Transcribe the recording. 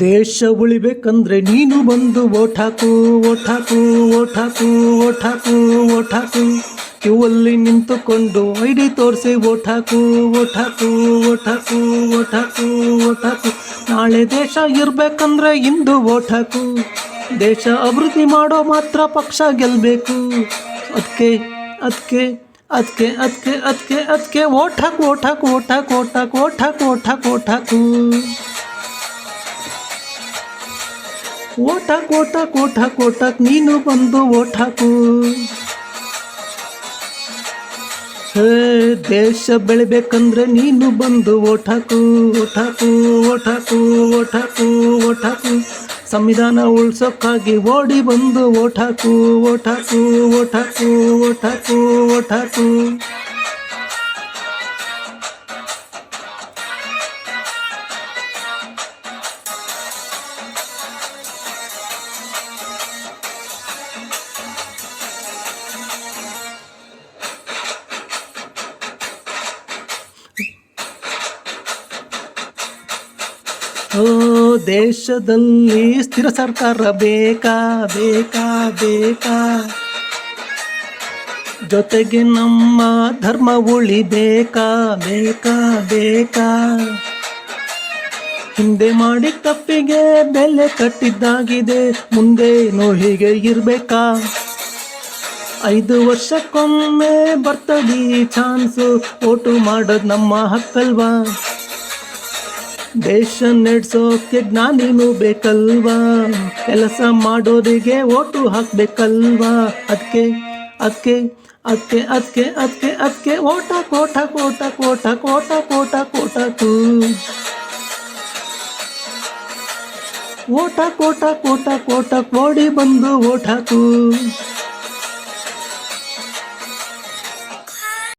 ದೇಶ ಉಳಿಬೇಕಂದ್ರೆ ನೀನು ಬಂದು ಓಟಾಕು ಓಟಾಕು ಓಟಾಕು ಓಟಾಕು ಓಟಾಕು ಕ್ಯೂವಲ್ಲಿ ನಿಂತುಕೊಂಡು ಐಡಿ ತೋರಿಸಿ ಓಟಾಕು ಓಟಾಕು ಓಟಾಕು ಓಟಾಕು ಓಟಾಕು ನಾಳೆ ದೇಶ ಇರಬೇಕಂದ್ರೆ ಇಂದು ಓಟಾಕು ದೇಶ ಅಭಿವೃದ್ಧಿ ಮಾಡೋ ಮಾತ್ರ ಪಕ್ಷ ಗೆಲ್ಲಬೇಕು ಅದಕ್ಕೆ ಅದಕ್ಕೆ ಅದಕ್ಕೆ ಅದಕ್ಕೆ ಅದಕ್ಕೆ ಅದಕ್ಕೆ ಓಟಾಕು ಓಟಾಕು ಓಟಾಕು ಓಟಾಕು ಓಟಾಕು ಓಟಾಕು ಓಟಾಕು ಓಟಾಕ್ ಓಟಾಕ್ ಓಟಾಕ್ ಓಟಾಕ್ ನೀನು ಬಂದು ಓಟಾಕು ದೇಶ ಬೆಳಿಬೇಕಂದ್ರೆ ನೀನು ಬಂದು ಓಟಾಕು ಓಟಾಕು ಓಟಾಕು ಓಟಾಕು ಓಟಾಕು ಸಂವಿಧಾನ ಉಳ್ಸೋಕ್ಕಾಗಿ ಓಡಿ ಬಂದು ಓಟಾಕು ಓಟಾಕು ಓಟಾಕು ಓಟಾಕು ಓಟಾಕು ಓ, ದೇಶದಲ್ಲಿ ಸ್ಥಿರ ಸರ್ಕಾರ ಬೇಕಾ ಬೇಕಾ ಬೇಕಾ? ಜೊತೆಗೆ ನಮ್ಮ ಧರ್ಮ ಉಳಿಬೇಕಾ ಬೇಕಾ ಬೇಕಾ ಹಿಂದೆ ಮಾಡಿ ತಪ್ಪಿಗೆ ಬೆಲೆ ಕಟ್ಟಿದ್ದಾಗಿದೆ, ಮುಂದೆ ಹೀಗೆ ಇರಬೇಕಾ? ಐದು ವರ್ಷಕ್ಕೊಮ್ಮೆ ಬರ್ತದೆ ಚಾನ್ಸು, ಓಟು ಮಾಡೋದು ನಮ್ಮ ಹಕ್ಕಲ್ವಾ? ದೇಶ ನಡೆಸೋಕೆ ಜ್ಞಾನಿನೂ ಬೇಕಲ್ವಾ? ಕೆಲಸ ಮಾಡೋರಿಗೆ ಓಟು ಹಾಕ್ಬೇಕಲ್ವಾ? ಅದಕ್ಕೆ ಅದಕ್ಕೆ ಅದಕ್ಕೆ ಅದಕ್ಕೆ ಅದಕ್ಕೆ ಅದಕ್ಕೆ ಓಟ, ಕೋಟ ಕೋಟ ಕೋಟ ಕೋಟ ಕೋಟ ಕೋಟಕು ಓಟ, ಕೋಟ ಕೋಟ ಕೋಟ ಕೋಡಿ ಬಂದು ಓಟ ಹಾಕು